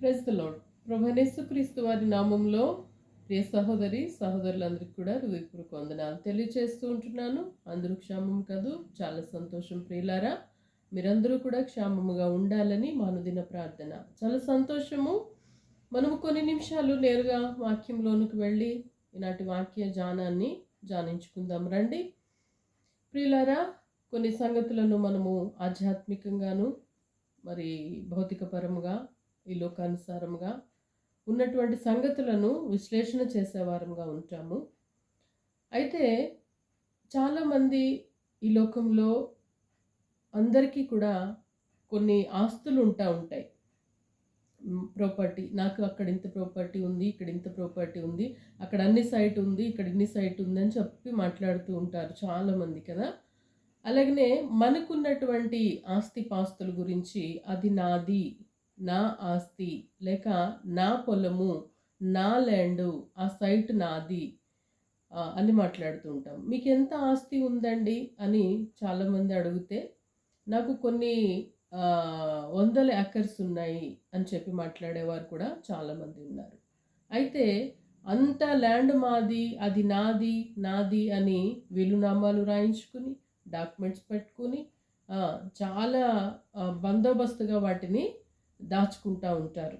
Press the lord ప్రభనేసు క్రీస్తు వారి నామంలో ప్రియ సహోదరి సహోదరులందరికీ కూడా హృదయపూర్వక వందనాలు తెలియచేస్తూ ఉంటున్నాను. అందరూ క్షేమం కదూ? చాలా సంతోషం ప్రియులారా. మీరందరూ కూడా క్షేమముగా ఉండాలని మానుదిన ప్రార్థన. చాలా సంతోషము. మనము కొన్ని నిమిషాలు నేరుగా వాక్యంలోనికి వెళ్ళి ఈనాటి వాక్య జానాన్ని జానించుకుందాం. రండి. ప్రియులారా కొన్ని సంగతులను మనము ఆధ్యాత్మికంగాను మరి భౌతికపరముగా ఈ లోకానుసారముగా ఉన్నటువంటి సంగతులను విశ్లేషణ చేసేవారంగా ఉంటాము. అయితే చాలామంది ఈ లోకంలో అందరికీ కూడా కొన్ని ఆస్తులు ఉంటా ఉంటాయి. ప్రాపర్టీ నాకు అక్కడ ఇంత ప్రాపర్టీ ఉంది ఇక్కడ ఇంత ప్రాపర్టీ ఉంది అక్కడ అన్ని సైట్ ఉంది ఇక్కడ ఇన్ని సైట్ ఉంది అని చెప్పి మాట్లాడుతూ ఉంటారు చాలామంది కదా. అలాగనే మనకున్నటువంటి ఆస్తి పాస్తుల గురించి అది నాది నా ఆస్తి లేక నా పొలము నా ల్యాండ్ ఆ సైట్ నాది అని మాట్లాడుతూ ఉంటాం. మీకు ఎంత ఆస్తి ఉందండి? అని చాలామంది అడిగితే నాకు కొన్ని వందల ఎకర్స్ ఉన్నాయి అని చెప్పి మాట్లాడేవారు కూడా చాలామంది ఉన్నారు. అయితే అంత ల్యాండ్ మాది అది నాది నాది అని వీలునామాలు రాయించుకుని డాక్యుమెంట్స్ పెట్టుకుని చాలా బందోబస్తుగా వాటిని దాచుకుంటూ ఉంటారు.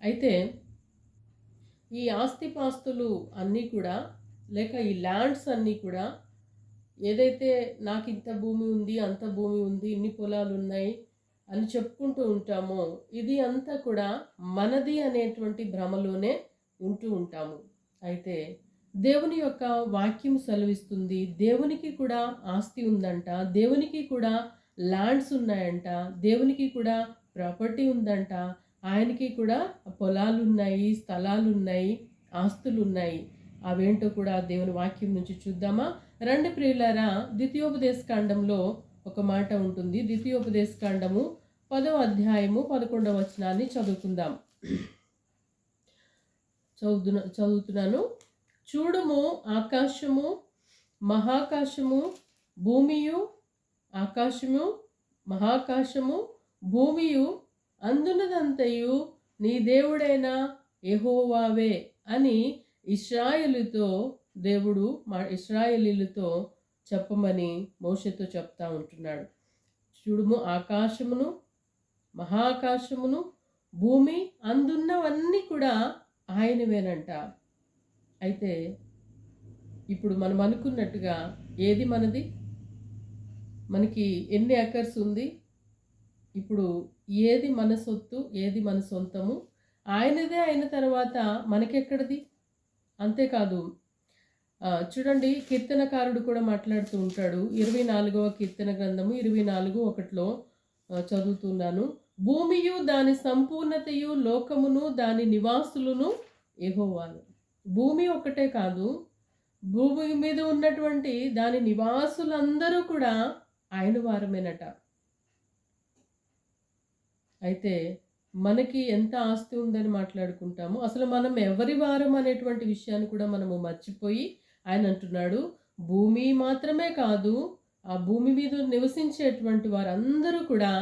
అయితే ఈ ఆస్తిపాస్తులు అన్నీ కూడా లేక ఈ ల్యాండ్స్ అన్నీ కూడా ఏదైతే నాకు ఇంత భూమి ఉంది అంత భూమి ఉంది ఇన్ని పొలాలు ఉన్నాయి అని చెప్పుకుంటూ ఉంటామో ఇది అంతా కూడా మనది అనేటువంటి భ్రమలోనే ఉంటూ ఉంటాము. అయితే దేవుని యొక్క వాక్యం సెలవిస్తుంది దేవునికి కూడా ఆస్తి ఉందంట దేవునికి కూడా ల్యాండ్స్ ఉన్నాయంట దేవునికి కూడా ప్రాపర్టీ ఉందంట. ఆయనకి కూడా పొలాలు ఉన్నాయి స్థలాలు ఉన్నాయి ఆస్తులు ఉన్నాయి అవేంటో కూడా దేవుని వాక్యం నుంచి చూద్దామా? రెండు ప్రియులరా ద్వితీయోపదేశ కాండంలో ఒక మాట ఉంటుంది. ద్వితీయోపదేశ కాండము పదవ అధ్యాయము పదకొండవ వచనాన్ని చదువుకుందాం. చదువుతున్నా చదువుతున్నాను. చూడుము ఆకాశము మహాకాశము భూమియు ఆకాశము మహాకాశము భూమియు అందున్నదంతయు నీ దేవుడైన యెహోవావే అని ఇస్రాయలుతో దేవుడు మా ఇస్రాయలీలతో చెప్పమని మోషతో చెప్తా ఉంటున్నాడు. చూడుము ఆకాశమును మహాకాశమును భూమి అందున్నవన్నీ కూడా ఆయనవేనంట. అయితే ఇప్పుడు మనం అనుకున్నట్టుగా ఏది మనది? మనకి ఎన్ని ఎకర్స్ ఉంది? ఇప్పుడు ఏది మన సొత్తు ఏది మన సొంతము ఆయనదే అయిన తర్వాత మనకెక్కడిది? అంతేకాదు చూడండి కీర్తనకారుడు కూడా మాట్లాడుతూ ఉంటాడు. ఇరవై నాలుగవ కీర్తన గ్రంథము ఇరవై నాలుగు ఒకటిలో చదువుతున్నాను. భూమియు దాని సంపూర్ణతయు లోకమును దాని నివాసులను ఎహోవాను భూమి ఒకటే కాదు భూమి మీద ఉన్నటువంటి దాని నివాసులందరూ కూడా ఆయన వారమేనట. అయితే మనకి ఎంత ఆస్తి ఉందని మాట్లాడుకుంటాము అసలు మనం ఎవరి వారం అనేటువంటి విషయాన్ని కూడా మనము మర్చిపోయి ఆయన అంటున్నాడు భూమి మాత్రమే కాదు ఆ భూమి మీద నివసించేటువంటి వారందరూ కూడా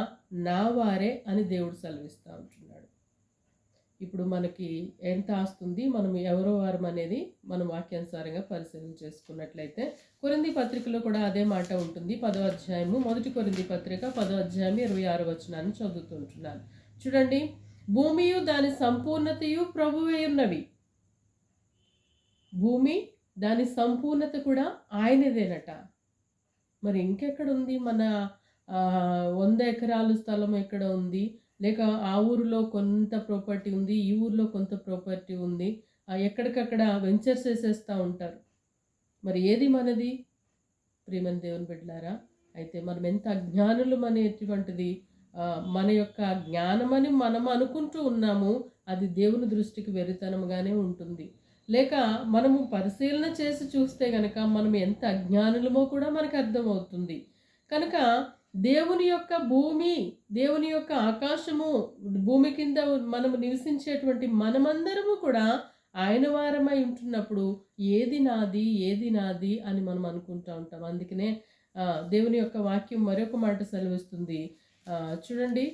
నా వారే అని దేవుడు సెలవిస్తూ ఉంటున్నాడు. ఇప్పుడు మనకి ఎంత ఆస్తుంది మనం ఎవరో వారం అనేది మనం వాక్యానుసారంగా పరిశీలన చేసుకున్నట్లయితే కొరింది పత్రికలో కూడా అదే మాట ఉంటుంది. పదో అధ్యాయము మొదటి కొరింది పత్రిక పదో అధ్యాయం ఇరవై ఆరు వచనాన్ని చదువుతుంటున్నాను. చూడండి భూమియు దాని సంపూర్ణతయు ప్రభువే ఉన్నవి భూమి దాని సంపూర్ణత కూడా ఆయనదేనట. మరి ఇంకెక్కడ ఉంది మన వంద ఎకరాలు స్థలం ఎక్కడ ఉంది? లేక ఆ ఊరిలో కొంత ప్రాపర్టీ ఉంది ఈ ఊరిలో కొంత ప్రాపర్టీ ఉంది ఎక్కడికక్కడ వెంచర్స్ వేసేస్తూ ఉంటారు. మరి ఏది మనది? ప్రియమని దేవుని బిడ్డలారా అయితే మనం ఎంత అజ్ఞానులు అనేటువంటిది మన యొక్క జ్ఞానమని మనం అనుకుంటూ ఉన్నాము అది దేవుని దృష్టికి వెరితనముగానే ఉంటుంది. లేక మనము పరిశీలన చేసి చూస్తే గనక మనం ఎంత అజ్ఞానులమో కూడా మనకు అర్థమవుతుంది. కనుక దేవుని యొక్క భూమి దేవుని యొక్క ఆకాశము భూమి కింద మనము నివసించేటువంటి మనమందరము కూడా ఆయన వారమై ఉంటున్నప్పుడు ఏది నాది ఏది నాది అని మనం అనుకుంటూ ఉంటాం. అందుకనే దేవుని యొక్క వాక్యం మరొక మాట సెలవిస్తుంది. చూడండి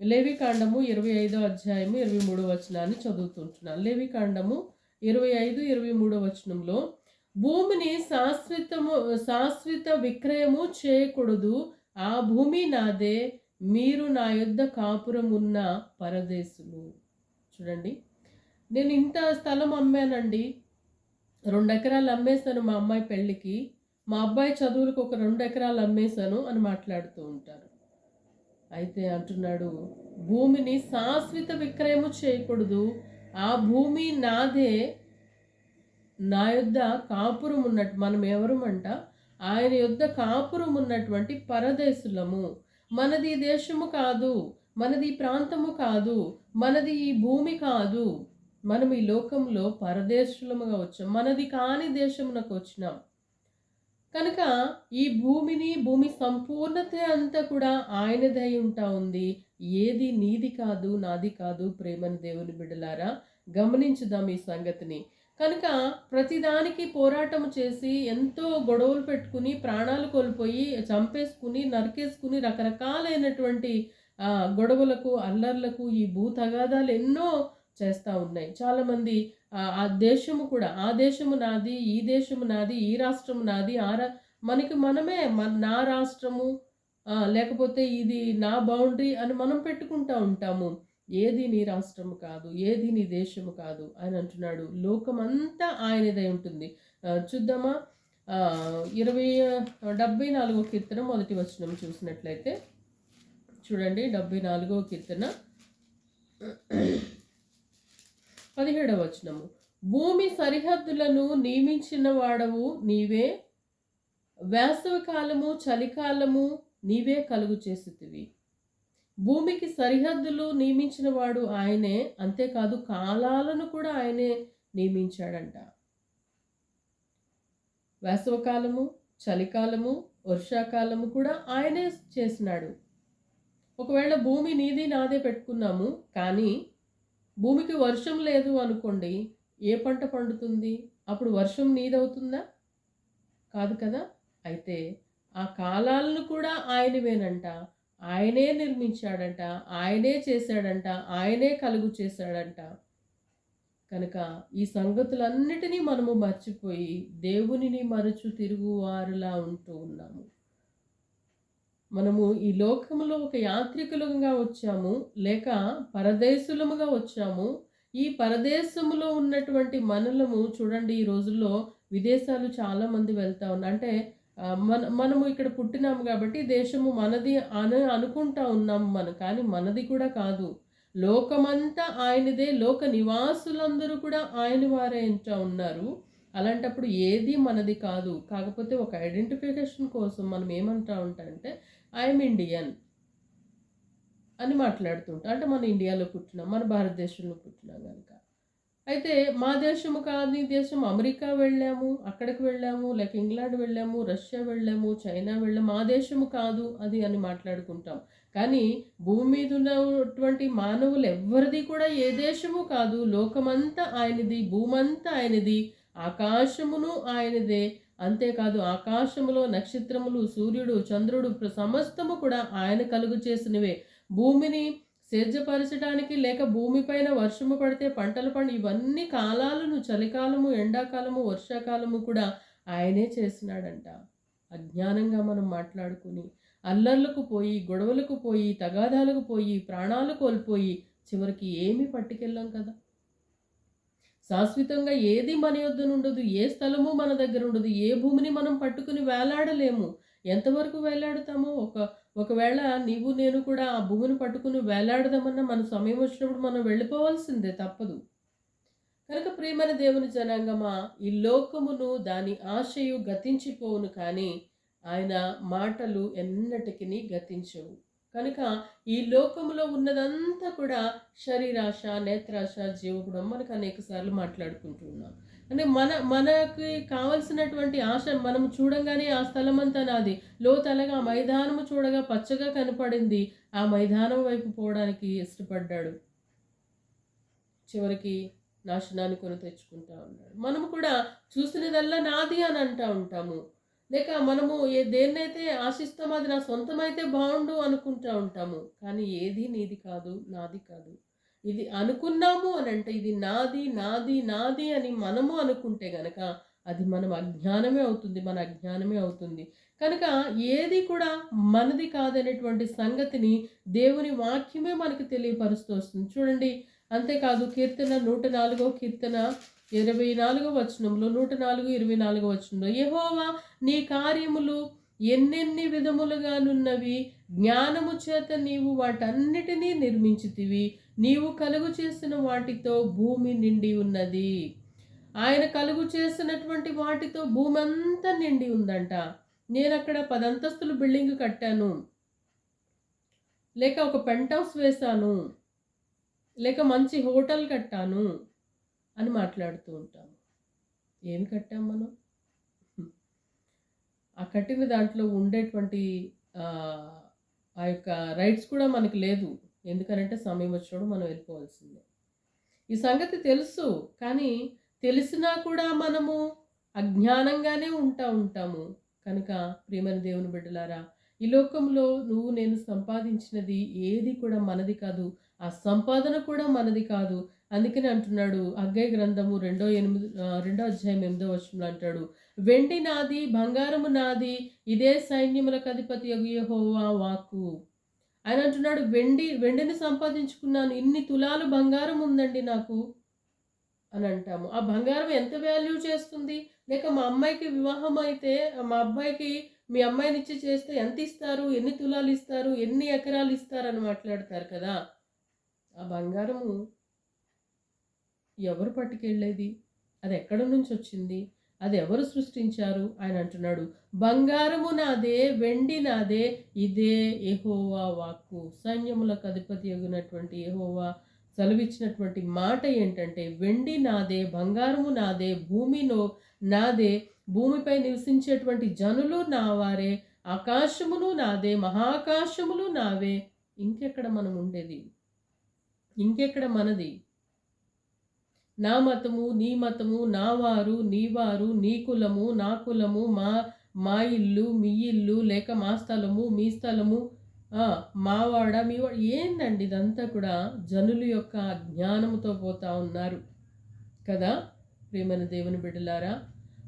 లేవి కాండము ఇరవై ఐదో అధ్యాయము ఇరవై మూడో వచనాన్ని చదువుతుంటున్నాను. లేవికాండము ఇరవై ఐదు ఇరవై మూడో వచనంలో భూమిని శాశ్వతము శాశ్వత విక్రయము చేయకూడదు ఆ భూమి నాదే మీరు నా యొద్ద కాపురం ఉన్న పరదేశులు. చూడండి. నేను ఇంత స్థలం అమ్మానండి. రెండు ఎకరాలు అమ్మేశాను మా అమ్మాయి పెళ్ళికి. మా అబ్బాయి చదువులకు ఒక రెండు ఎకరాలు అమ్మేశాను అని మాట్లాడుతూ ఉంటారు. అయితే అంటున్నాడు భూమిని శాశ్వత విక్రయము చేయకూడదు. ఆ భూమి నాదే నా యొద్ద కాపురం ఉన్నట్టు మనం ఎవరమంట ఆయన యొద్ద కాపురం ఉన్నటువంటి పరదేశులము. మనది దేశము కాదు మనది ప్రాంతము కాదు మనది ఈ భూమి కాదు. మనం ఈ లోకంలో పరదేశులముగా వచ్చాం. మనది కాని దేశమునకు వచ్చినాం. కనుక ఈ భూమిని భూమి సంపూర్ణత అంతా కూడా ఆయనదై ఉంటా ఉంది. ఏది నీది కాదు నాది కాదు ప్రేమని దేవుని బిడ్డలారా గమనించుదాం ఈ సంగతిని. కనుక ప్రతిదానికి పోరాటం చేసి ఎంతో గొడవలు పెట్టుకుని ప్రాణాలు కోల్పోయి చంపేసుకుని నరికేసుకుని రకరకాలైనటువంటి గొడవలకు అల్లర్లకు ఈ భూ తగాదాలు ఎన్నో చేస్తూ ఉన్నాయి. చాలామంది ఆ దేశము కూడా ఆ దేశము నాది ఈ దేశము నాది ఈ రాష్ట్రము నాది ఆ రా మనకి మనమే మన నా రాష్ట్రము లేకపోతే ఇది నా బౌండరీ అని మనం పెట్టుకుంటూ ఉంటాము. ఏది నీ రాష్ట్రము కాదు ఏది నీ దేశము కాదు అని అంటున్నాడు. లోకమంతా ఆయనదై ఉంటుంది. చూద్దామా? ఇరవై డెబ్బై నాలుగో కీర్తన మొదటి వచనం చూసినట్లయితే చూడండి డెబ్బై నాలుగో కీర్తన. పదిహేడవ వచనము. భూమి సరిహద్దులను నియమించిన వాడవు నీవే. వేసవి కాలము చలికాలము నీవే కలుగు చేసేవి భూమికి సరిహద్దులు నియమించిన వాడు ఆయనే అంతేకాదు కాలాలను కూడా ఆయనే నియమించాడంట. వేసవకాలము చలికాలము వర్షాకాలము కూడా ఆయనే చేసినాడు. ఒకవేళ భూమి నీది నాదే పెట్టుకున్నాము కానీ భూమికి వర్షం లేదు అనుకోండి ఏ పంట పండుతుంది? అప్పుడు వర్షం నీదవుతుందా? కాదు కదా? అయితే ఆ కాలాలను కూడా ఆయనవేనంట. ఆయనే నిర్మించాడంట ఆయనే చేశాడంట ఆయనే కలుగు చేశాడంట. కనుక ఈ సంగతులన్నిటినీ మనము మర్చిపోయి దేవునిని మరచు తిరుగువారులా ఉంటూ ఉన్నాము. మనము ఈ లోకములో ఒక యాత్రికులుగా వచ్చాము లేక పరదేశులముగా వచ్చాము. ఈ పరదేశంలో ఉన్నటువంటి మనలము చూడండి ఈ రోజుల్లో విదేశాలు చాలా మంది వెళ్తా ఉన్నారు అంటే మన మనము ఇక్కడ పుట్టినాము కాబట్టి దేశము మనది అని అనుకుంటా ఉన్నాము మనం కానీ మనది కూడా కాదు. లోకమంతా ఆయనదే లోక నివాసులందరూ కూడా ఆయన వారే ఉన్నారు. అలాంటప్పుడు ఏది మనది కాదు. కాకపోతే ఒక ఐడెంటిఫికేషన్ కోసం మనం ఏమంటా ఉంటామంటే ఐఎమ్ ఇండియన్ అని మాట్లాడుతుంటాం. అంటే మన ఇండియాలో పుట్టినాం మన భారతదేశంలో పుట్టినాం కనుక. అయితే మా దేశము కాదు ఈ దేశం అమెరికా వెళ్ళాము అక్కడికి వెళ్ళాము లేక ఇంగ్లాండ్ వెళ్ళాము రష్యా వెళ్ళాము చైనా వెళ్ళాము. మా దేశము కాదు అది అని మాట్లాడుకుంటాం. కానీ భూమి మీద ఉన్నటువంటి మానవులు ఎవరిది కూడా ఏ దేశము కాదు. లోకమంతా ఆయనది భూమంతా ఆయనది ఆకాశమును ఆయనదే. అంతేకాదు ఆకాశములో నక్షత్రములు సూర్యుడు చంద్రుడు ప్ర- సమస్తము కూడా ఆయన కలుగు చేసినవే. భూమిని సేద్యపరచడానికి లేక భూమిపైన వర్షము పడితే పంటలు పండి ఇవన్నీ కాలాలను చలికాలము ఎండాకాలము వర్షాకాలము కూడా ఆయనే చేసినాడంట అజ్ఞానంగా మనం మాట్లాడుకుని అల్లర్లకు పోయి గొడవలకు పోయి తగాదాలకు పోయి ప్రాణాలు కోల్పోయి చివరికి ఏమి పట్టుకెళ్ళాం కదా? శాశ్వతంగా ఏది మన యొద్ద ఉండదు ఏ స్థలము మన దగ్గర ఉండదు ఏ భూమిని మనం పట్టుకుని వేలాడలేము. ఎంతవరకు వేలాడుతామో ఒక ఒకవేళ నీవు నేను కూడా ఆ భూమిని పట్టుకుని వేలాడదామన్న మన సమయం వచ్చినప్పుడు మనం వెళ్ళిపోవాల్సిందే తప్పదు. కనుక ప్రియమైన దేవుని జనాంగమా ఈ లోకమును దాని ఆశయు గతించిపోవును కానీ ఆయన మాటలు ఎన్నటికి గతించవు. కనుక ఈ లోకములో ఉన్నదంతా కూడా శరీరాశ నేత్రాశ జీవగుణం మనకు అనేక సార్లు మాట్లాడుకుంటున్నాం అంటే మన మనకి కావలసినటువంటి ఆశ మనం చూడంగానే ఆ స్థలం అంతా నాది. లోతలగా ఆ మైదానము చూడగా పచ్చగా కనపడింది. ఆ మైదానం వైపు పోవడానికి ఇష్టపడ్డాడు. చివరికి నాశనాన్ని కొని తెచ్చుకుంటా ఉన్నాడు. మనము కూడా చూసినదల్లా నాది అని అంటా ఉంటాము. లేక మనము ఏ దేన్నైతే ఆశిస్తామో అది నా సొంతమైతే బాగుండు అనుకుంటా ఉంటాము. కానీ ఏది నీది కాదు నాది కాదు. ఇది అనుకున్నాము అని అంటే ఇది నాది నాది నాది అని మనము అనుకుంటే గనక అది మనం అజ్ఞానమే అవుతుంది మన అజ్ఞానమే అవుతుంది. కనుక ఏది కూడా మనది కాదనేటువంటి సంగతిని దేవుని వాక్యమే మనకు తెలియపరుస్తూ వస్తుంది. చూడండి అంతేకాదు కీర్తన నూట నాలుగో కీర్తన ఇరవై నాలుగో వచనంలో నూట నాలుగు ఇరవై నాలుగో వచనంలో యెహోవా నీ కార్యములు ఎన్నెన్ని విధములుగానున్నవి? జ్ఞానము చేత నీవు వాటన్నిటినీ నిర్మించితివి. నీవు కలుగు చేసిన వాటితో భూమి నిండి ఉన్నది. ఆయన కలుగు చేసినటువంటి వాటితో భూమి అంతా నిండి ఉందంట. నేను అక్కడ పదంతస్తులు బిల్డింగ్ కట్టాను. లేక ఒక పెంట్ హౌస్ వేశాను. లేక మంచి హోటల్ కట్టాను అని మాట్లాడుతూ ఉంటాము. ఏమి కట్టాం మనం? ఆ కట్టిన దాంట్లో ఉండేటువంటి ఆ ఆ యొక్క రైట్స్ కూడా మనకు లేదు. ఎందుకనంటే సమయం వచ్చినప్పుడు మనం వెళ్ళిపోవాల్సిందే. ఈ సంగతి తెలుసు కానీ తెలిసినా కూడా మనము అజ్ఞానంగానే ఉంటా ఉంటాము. కనుక ప్రేమని దేవుని బిడ్డలారా ఈ లోకంలో నువ్వు నేను సంపాదించినది ఏది కూడా మనది కాదు ఆ సంపాదన కూడా మనది కాదు. అందుకని అంటున్నాడు అగ్గయ్య గ్రంథము రెండో ఎనిమిది రెండో అధ్యాయం ఎనిమిదో వచనంలో అంటాడు వెండి నాది బంగారము నాది ఇదే సైన్యములకు అధిపతి యెహోవా వాక్కు. ఆయన అంటున్నాడు వెండి వెండిని సంపాదించుకున్నాను ఇన్ని తులాలు బంగారం ఉందండి నాకు. అని అంటాము. ఆ బంగారం ఎంత వాల్యూ చేస్తుంది? లేక మా అమ్మాయికి వివాహం అయితే మా అబ్బాయికి మీ అమ్మాయిని ఇచ్చి చేస్తే ఎంత ఇస్తారు? ఎన్ని తులాలు ఇస్తారు? ఎన్ని ఎకరాలు ఇస్తారని మాట్లాడతారు కదా. ఆ బంగారము ఎవరు పట్టుకెళ్ళేది? అది ఎక్కడి నుంచి వచ్చింది? అది ఎవరు సృష్టించారు? ఆయన అంటున్నాడు బంగారము నాదే వెండి నాదే ఇదే ఎహోవా వాక్కు. సైన్యములకు అధిపతి ఎగినటువంటి ఎహోవా సెలవిచ్చినటువంటి మాట ఏంటంటే వెండి నాదే బంగారము నాదే భూమిలో నాదే భూమిపై నివసించేటువంటి జనులు నావారే ఆకాశమును నాదే మహాకాశములు నావే. ఇంకెక్కడ మనం ఉండేది? ఇంకెక్కడ మనది? నా మతము నీ మతము నా వారు నీ వారు నీ కులము నా కులము మా మా ఇల్లు మీ ఇల్లు లేక మా స్థలము మీ స్థలము మావాడ మీ వాడ ఏందండి ఇదంతా కూడా జనుల యొక్క జ్ఞానముతో పోతా ఉన్నారు కదా ప్రేమైన దేవుని బిడ్డలారా?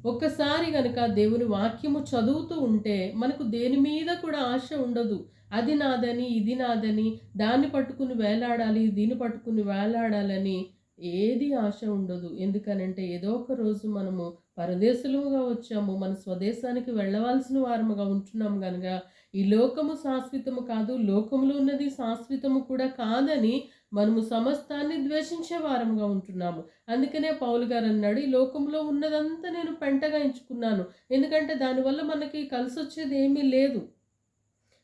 ఒక్కసారి గనక దేవుని వాక్యము చదువుతూ ఉంటే మనకు దేని మీద కూడా ఆశ ఉండదు. అది నాదని ఇది నాదని దాన్ని పట్టుకుని వేలాడాలి దీన్ని పట్టుకుని వేలాడాలని ఏది ఆశ ఉండదు. ఎందుకనంటే ఏదో ఒక రోజు మనము పరదేశులుగా వచ్చాము. మన స్వదేశానికి వెళ్ళవలసిన వారముగా ఉంటున్నాం కనుక ఈ లోకము శాశ్వతము కాదు లోకములో ఉన్నది శాశ్వతము కూడా కాదని మనము సమస్తాన్ని ద్వేషించే వారముగా ఉంటున్నాము. అందుకనే పౌలు గారు అన్నాడు ఈ లోకంలో ఉన్నదంతా నేను పెంటగా ఎంచుకున్నాను. ఎందుకంటే దానివల్ల మనకి కలిసి వచ్చేది ఏమీ లేదు.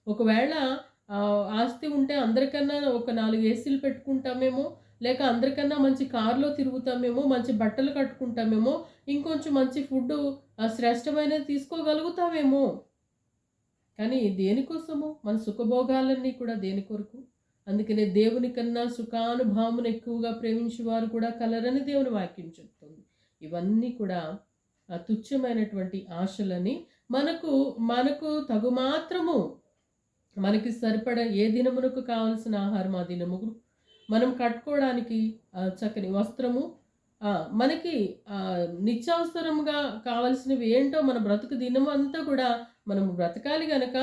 ఒకవేళ ఆస్తి ఉంటే అందరికన్నా ఒక నాలుగు ఏసీలు పెట్టుకుంటామేమో లేక అందరికన్నా మంచి కారులో తిరుగుతామేమో మంచి బట్టలు కట్టుకుంటామేమో ఇంకొంచెం మంచి ఫుడ్ శ్రేష్టమైనది తీసుకోగలుగుతామేమో కానీ దేనికోసము? మన సుఖభోగాలన్నీ కూడా దేని కొరకు? అందుకనే దేవుని కన్నా సుఖానుభావమును ఎక్కువగా ప్రేమించేవారు కూడా కలరని దేవుని వాక్యం చెప్తుంది. ఇవన్నీ కూడా తుచ్చమైనటువంటి ఆశలని మనకు మనకు తగు మాత్రము మనకి సరిపడ ఏ దినమునకు కావలసిన ఆహారం ఆ దినము? మనం కట్టుకోవడానికి చక్కని వస్త్రము మనకి నిత్యావసరంగా కావలసినవి ఏంటో మన బ్రతుకు దినం అంతా కూడా మనం బ్రతకాలి గనక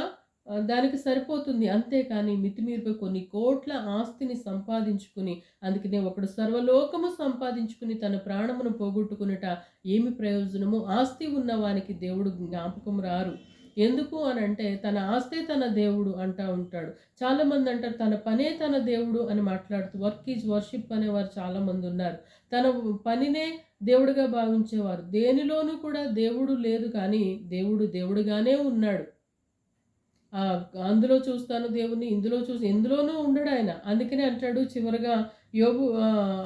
దానికి సరిపోతుంది. అంతేకాని మితిమీరిపోయి కొన్ని కోట్ల ఆస్తిని సంపాదించుకుని అందుకనే ఒకడు సర్వలోకము సంపాదించుకుని తన ప్రాణమును పోగొట్టుకునుట ఏమి ప్రయోజనము? ఆస్తి ఉన్నవానికి దేవుడు జ్ఞాపకం రారు. ఎందుకు అని అంటే తన ఆస్తే తన దేవుడు అంటా ఉంటాడు. చాలామంది అంటారు తన పనే తన దేవుడు అని మాట్లాడుతూ వర్క్ ఈజ్ వర్షిప్ అనేవారు చాలామంది ఉన్నారు. తన పనినే దేవుడిగా భావించేవారు. దేనిలోనూ కూడా దేవుడు లేదు కానీ దేవుడు దేవుడుగానే ఉన్నాడు. అందులో చూస్తాను దేవుణ్ణి ఇందులో చూసి ఎందులోనూ ఉండడు ఆయన. అందుకనే అంటాడు చివరగా యోగు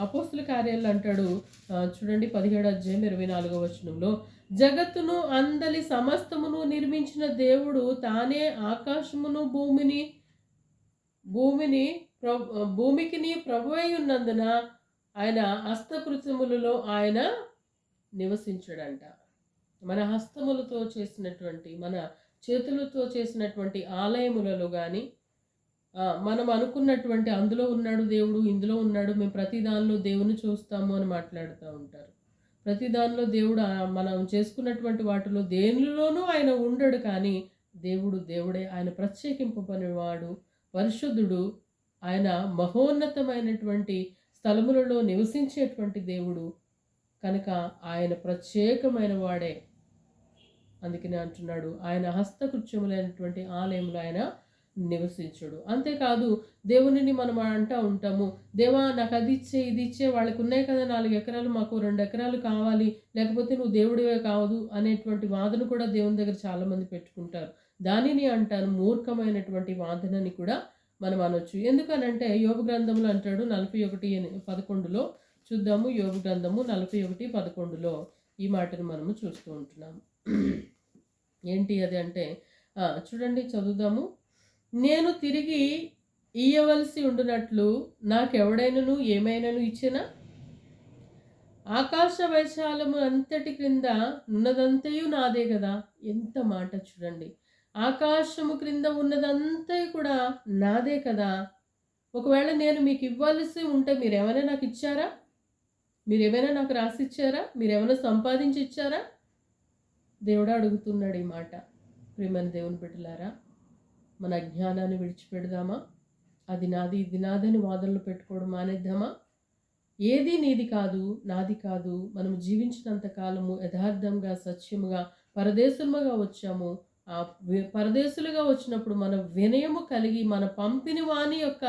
అపోస్తుల కార్యాలు అంటాడు. చూడండి పదిహేడు అధ్యాయం ఇరవై నాలుగో వచనంలో జగత్తును అందలి సమస్తమును నిర్మించిన దేవుడు తానే ఆకాశమును భూమిని భూమిని భూమికిని ప్రభు ఉన్నందున ఆయన హస్తకృత్యములలో ఆయన నివసించడంట. మన హస్తములతో చేసినటువంటి మన చేతులతో చేసినటువంటి ఆలయములలో కానీ మనం అనుకున్నటువంటి అందులో ఉన్నాడు దేవుడు ఇందులో ఉన్నాడు మేము ప్రతి దానిలో దేవుని చూస్తాము అని మాట్లాడుతూ ఉంటారు. ప్రతి దానిలో దేవుడు మనం చేసుకున్నటువంటి వాటిలో దేనిలోనూ ఆయన ఉండడు కానీ దేవుడు దేవుడే. ఆయన ప్రత్యేకింపబడినవాడు పరిశుద్ధుడు ఆయన మహోన్నతమైనటువంటి స్థలములలో నివసించేటువంటి దేవుడు. కనుక ఆయన ప్రత్యేకమైన వాడే. అందుకనే అంటున్నాడు ఆయన హస్తకృత్యములైనటువంటి ఆలయంలో ఆయన నివసించుడు. అంతేకాదు దేవునిని మనం అంటూ ఉంటాము. దేవా నాకు అది ఇచ్చే ఇది ఇచ్చే వాళ్ళకి ఉన్నాయి కదా నాలుగు ఎకరాలు మాకు రెండు ఎకరాలు కావాలి లేకపోతే నువ్వు దేవుడివే కావదు అనేటువంటి వాదన కూడా దేవుని దగ్గర చాలామంది పెట్టుకుంటారు. దానిని అంటాను మూర్ఖమైనటువంటి వాదనని కూడా మనం అనొచ్చు. ఎందుకనంటే యోగ గ్రంథంలో అంటాడు నలభై ఒకటి పదకొండులో చూద్దాము యోగ గ్రంథము నలభై ఒకటి పదకొండులో ఈ మాటను మనము చూస్తూ ఉంటున్నాము. ఏంటి అది అంటే చూడండి చదువుదాము. నేను తిరిగి ఇయ్యవలసి ఉండునట్లు నాకెవడైనను ఏమైనాను ఇచ్చినా? ఆకాశ వైశాలము అంతటి క్రింద ఉన్నదంతయు నాదే కదా ఎంత మాట చూడండి. ఆకాశము క్రింద ఉన్నదంతా కూడా నాదే కదా? ఒకవేళ నేను మీకు ఇవ్వాల్సి ఉంటే మీరు ఏమైనా నాకు ఇచ్చారా మీరు ఏమైనా నాకు రాసి ఇచ్చారా మీరు ఏమైనా సంపాదించి ఇచ్చారా దేవుడు అడుగుతున్నాడు ఈ మాట. ప్రేమని దేవుని బిడ్డలారా మన అజ్ఞానాన్ని విడిచిపెడదామా? అది నాది ఇది నాదని వాదనలు పెట్టుకోవడం మానేద్దామా? ఏది నీది కాదు నాది కాదు మనం జీవించినంత కాలము యథార్థంగా సత్యముగా పరదేశముగా వచ్చాము. ఆ పరదేశులుగా వచ్చినప్పుడు మన వినయము కలిగి మన పంపిన వాని యొక్క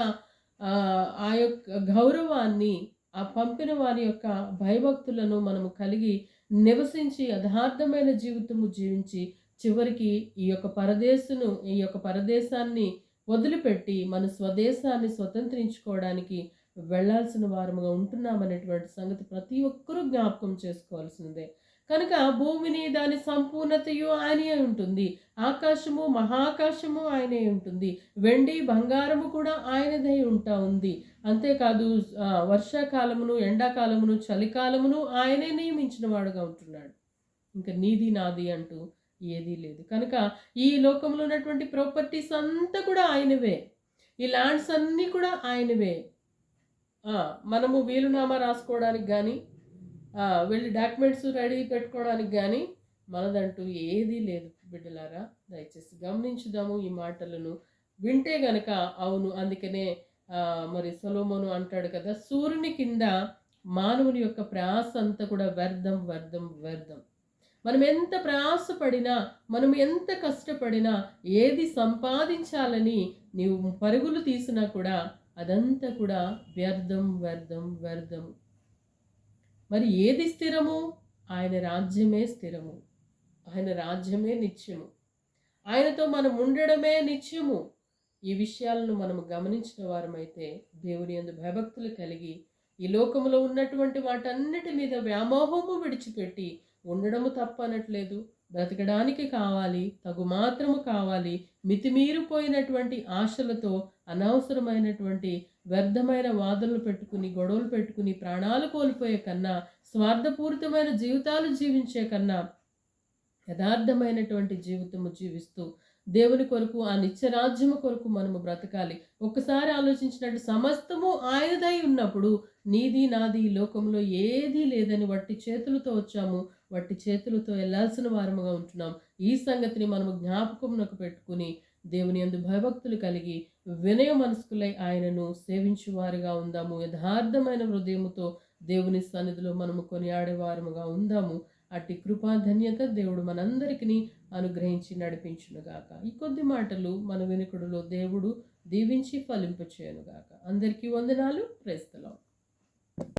ఆ యొక్క గౌరవాన్ని ఆ పంపిన వారి యొక్క భయభక్తులను మనము కలిగి నివసించి యథార్థమైన జీవితము జీవించి చివరికి ఈ యొక్క పరదేశును ఈ యొక్క పరదేశాన్ని వదిలిపెట్టి మన స్వదేశాన్ని స్వతంత్రించుకోవడానికి వెళ్ళాల్సిన వారముగా ఉంటున్నామనేటువంటి సంగతి ప్రతి ఒక్కరూ జ్ఞాపకం చేసుకోవాల్సిందే కనుక భూమిని దాని సంపూర్ణతయు ఆయనే ఉంటుంది. ఆకాశము మహాకాశము ఆయనే ఉంటుంది. వెండి బంగారము కూడా ఆయనదై ఉంటా ఉంది. అంతేకాదు వర్షాకాలమును ఎండాకాలమును చలికాలమును ఆయనే నియమించిన వాడుగా ఉంటున్నాడు. ఇంకా నీది నాది అంటూ ఏదీ లేదు. కనుక ఈ లోకంలో ఉన్నటువంటి ప్రాపర్టీస్ అంతా కూడా ఆయనవే. ఈ ల్యాండ్స్ అన్నీ కూడా ఆయనవే. మనము వీలునామా రాసుకోవడానికి కానీ వెళ్ళి డాక్యుమెంట్స్ రెడీ పెట్టుకోవడానికి కానీ మనదంటూ ఏదీ లేదు. బిడ్డలారా దయచేసి గమనించుదాము ఈ మాటలను. వింటే గనక అవును అందుకనే మరి సొలోమోను అంటాడు కదా సూర్యుని కింద మానవుని యొక్క ప్రయాస అంతా కూడా వ్యర్థం వ్యర్థం వ్యర్థం. మనం ఎంత ప్రయాసపడినా మనం ఎంత కష్టపడినా ఏది సంపాదించాలని నీవు పరుగులు తీసినా కూడా అదంతా కూడా వ్యర్థం వ్యర్థం వ్యర్థం. మరి ఏది స్థిరము? ఆయన రాజ్యమే స్థిరము. ఆయన రాజ్యమే నిత్యము. ఆయనతో మనం ఉండడమే నిత్యము. ఈ విషయాలను మనము గమనించిన వారమైతే దేవుని యందు భయభక్తులు కలిగి ఈ లోకములో ఉన్నటువంటి వాటన్నిటి మీద వ్యామోహము విడిచిపెట్టి ఉండడము తప్పనట్లేదు బ్రతకడానికి కావాలి తగు మాత్రము కావాలి మితిమీరిపోయినటువంటి ఆశలతో అనవసరమైనటువంటి వ్యర్థమైన వాదనలు పెట్టుకుని గొడవలు పెట్టుకుని ప్రాణాలు కోల్పోయే కన్నా స్వార్థపూరితమైన జీవితాలు జీవించే కన్నా యథార్థమైనటువంటి జీవితము జీవిస్తూ దేవుని కొరకు ఆ నిత్యరాజ్యము కొరకు మనము బ్రతకాలి. ఒక్కసారి ఆలోచించినట్టు సమస్తము ఆయనదై ఉన్నప్పుడు నీది నాది ఈ లోకంలో ఏదీ లేదని వట్టి చేతులతో వచ్చాము. వట్టి చేతులతో వెళ్ళాల్సిన వారముగా ఉంటున్నాం. ఈ సంగతిని మనము జ్ఞాపకమునకు పెట్టుకుని దేవుని అందు భయభక్తులు కలిగి వినయ మనస్కులై ఆయనను సేవించువారుగా ఉందాము. యథార్థమైన హృదయముతో దేవుని సన్నిధిలో మనము కొనియాడేవారముగా ఉందాము. అట్టి కృపాధన్యత దేవుడు మనందరికీ అనుగ్రహించి నడిపించునుగాక. ఈ కొద్ది మాటలు మన వెనుకడులో దేవుడు దీవించి ఫలింపచేయనుగాక. అందరికీ వందనాలు. ప్రేస్తలం